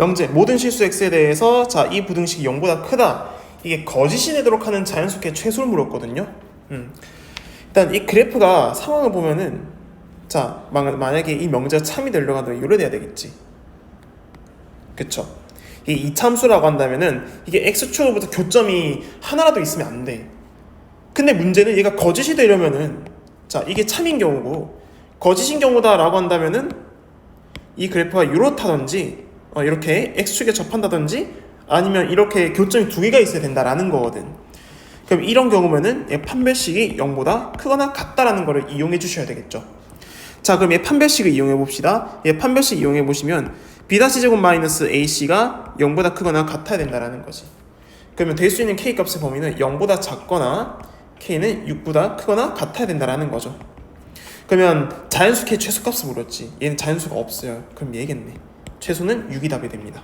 명제 모든 실수 x에 대해서 자 이 부등식이 0보다 크다 이게 거짓이 되도록 하는 자연수의 최소를 물었거든요. 음. 일단 이 그래프가 상황을 보면은 자 만- 만약에 이 명제가 참이 되려고 한다면 이래 돼야 되겠지. 그쵸? 이 이참수라고 한다면은 이게 x축으로부터 교점이 하나라도 있으면 안 돼. 근데 문제는 얘가 거짓이 되려면은 자 이게 참인 경우고 거짓인 경우다라고 한다면은 이 그래프가 이렇다든지 어, 이렇게 x축에 접한다든지 아니면 이렇게 교점이 두 개가 있어야 된다라는 거거든. 그럼 이런 경우면은 얘 판별식이 0보다 크거나 같다라는 거를 이용해 주셔야 되겠죠. 자 그럼 얘 판별식을 이용해 봅시다. 얘 판별식 이용해 보시면 b 제곱 마이너스 ac가 0보다 크거나 같아야 된다라는 거지. 그러면 될 수 있는 k 값의 범위는 0보다 작거나 k는 6보다 크거나 같아야 된다라는 거죠. 그러면 자연수 k 최소값을 물었지. 얘는 자연수가 없어요. 그럼 얘겠네. 최소는 6이 답이 됩니다.